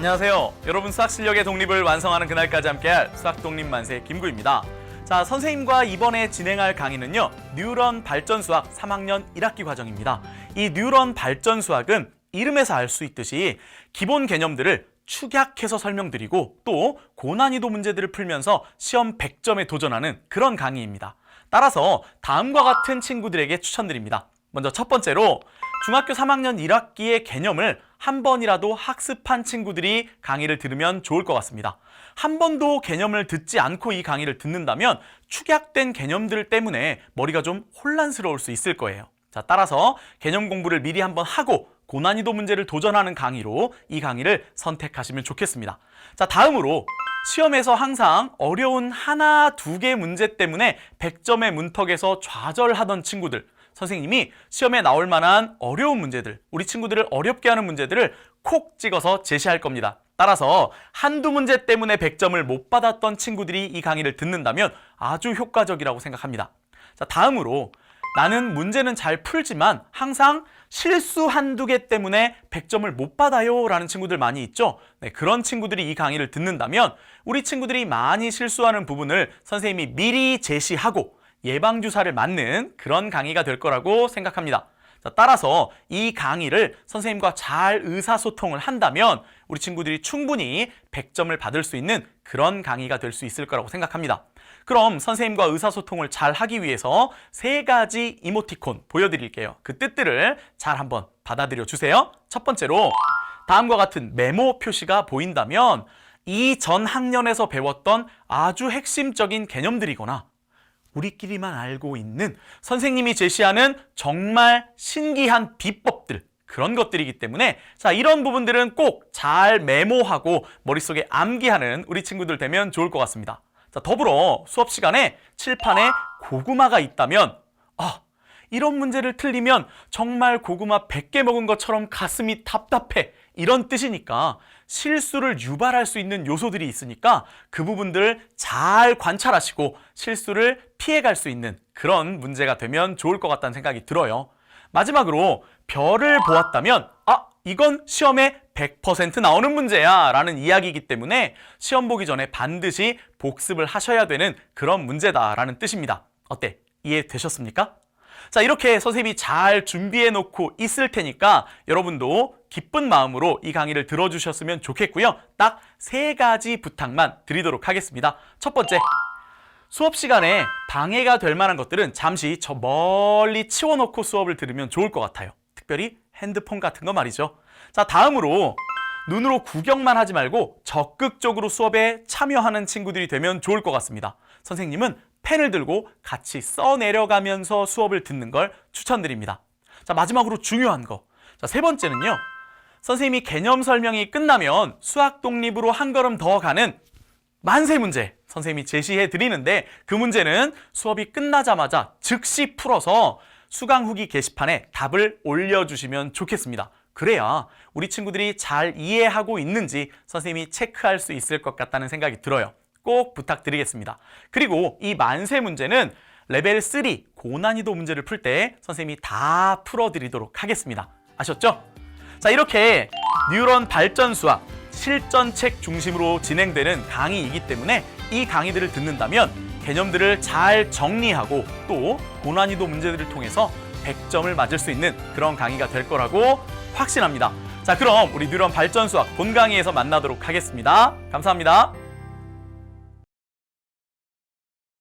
안녕하세요. 여러분 수학 실력의 독립을 완성하는 그날까지 함께할 수학 독립 만세 김구입니다. 자, 선생님과 이번에 진행할 강의는요. 뉴런 발전 수학 3학년 1학기 과정입니다. 이 뉴런 발전 수학은 이름에서 알 수 있듯이 기본 개념들을 축약해서 설명드리고 또 고난이도 문제들을 풀면서 시험 100점에 도전하는 그런 강의입니다. 따라서 다음과 같은 친구들에게 추천드립니다. 먼저 첫 번째로 중학교 3학년 1학기의 개념을 한 번이라도 학습한 친구들이 강의를 들으면 좋을 것 같습니다. 한 번도 개념을 듣지 않고 이 강의를 듣는다면 축약된 개념들 때문에 머리가 좀 혼란스러울 수 있을 거예요. 자, 따라서 개념 공부를 미리 한번 하고 고난이도 문제를 도전하는 강의로 이 강의를 선택하시면 좋겠습니다. 자, 다음으로 시험에서 항상 어려운 하나, 두 개 문제 때문에 100점의 문턱에서 좌절하던 친구들, 선생님이 시험에 나올 만한 어려운 문제들, 우리 친구들을 어렵게 하는 문제들을 콕 찍어서 제시할 겁니다. 따라서 한두 문제 때문에 100점을 못 받았던 친구들이 이 강의를 듣는다면 아주 효과적이라고 생각합니다. 자, 다음으로 나는 문제는 잘 풀지만 항상 실수 한두 개 때문에 100점을 못 받아요 라는 친구들 많이 있죠. 네, 그런 친구들이 이 강의를 듣는다면 우리 친구들이 많이 실수하는 부분을 선생님이 미리 제시하고 예방주사를 맞는 그런 강의가 될 거라고 생각합니다. 자, 따라서 이 강의를 선생님과 잘 의사소통을 한다면 우리 친구들이 충분히 100점을 받을 수 있는 그런 강의가 될 수 있을 거라고 생각합니다. 그럼 선생님과 의사소통을 잘 하기 위해서 세 가지 이모티콘 보여드릴게요. 그 뜻들을 잘 한번 받아들여 주세요. 첫 번째로 다음과 같은 메모 표시가 보인다면 이전 학년에서 배웠던 아주 핵심적인 개념들이거나 우리끼리만 알고 있는 선생님이 제시하는 정말 신기한 비법들 그런 것들이기 때문에 자 이런 부분들은 꼭 잘 메모하고 머릿속에 암기하는 우리 친구들 되면 좋을 것 같습니다. 자 더불어 수업 시간에 칠판에 고구마가 있다면 아 이런 문제를 틀리면 정말 고구마 100개 먹은 것처럼 가슴이 답답해 이런 뜻이니까 실수를 유발할 수 있는 요소들이 있으니까 그 부분들 잘 관찰하시고 실수를 피해갈 수 있는 그런 문제가 되면 좋을 것 같다는 생각이 들어요. 마지막으로 별을 보았다면 아 이건 시험에 100% 나오는 문제야 라는 이야기이기 때문에 시험 보기 전에 반드시 복습을 하셔야 되는 그런 문제다 라는 뜻입니다. 어때? 이해되셨습니까? 자, 이렇게 선생님이 잘 준비해 놓고 있을 테니까 여러분도 기쁜 마음으로 이 강의를 들어주셨으면 좋겠고요. 딱 세 가지 부탁만 드리도록 하겠습니다. 첫 번째, 수업 시간에 방해가 될 만한 것들은 잠시 저 멀리 치워놓고 수업을 들으면 좋을 것 같아요. 특별히 핸드폰 같은 거 말이죠. 자, 다음으로 눈으로 구경만 하지 말고 적극적으로 수업에 참여하는 친구들이 되면 좋을 것 같습니다. 선생님은 펜을 들고 같이 써 내려가면서 수업을 듣는 걸 추천드립니다. 자, 마지막으로 중요한 거. 자, 세 번째는요. 선생님이 개념 설명이 끝나면 수학 독립으로 한 걸음 더 가는 만세 문제 선생님이 제시해 드리는데 그 문제는 수업이 끝나자마자 즉시 풀어서 수강 후기 게시판에 답을 올려주시면 좋겠습니다. 그래야 우리 친구들이 잘 이해하고 있는지 선생님이 체크할 수 있을 것 같다는 생각이 들어요. 꼭 부탁드리겠습니다. 그리고 이 만세 문제는 레벨 3 고난이도 문제를 풀 때 선생님이 다 풀어드리도록 하겠습니다. 아셨죠? 자 이렇게 뉴런 발전 수학 실전책 중심으로 진행되는 강의이기 때문에 이 강의들을 듣는다면 개념들을 잘 정리하고 또 고난이도 문제들을 통해서 100점을 맞을 수 있는 그런 강의가 될 거라고 확신합니다. 자 그럼 우리 뉴런 발전 수학 본 강의에서 만나도록 하겠습니다. 감사합니다.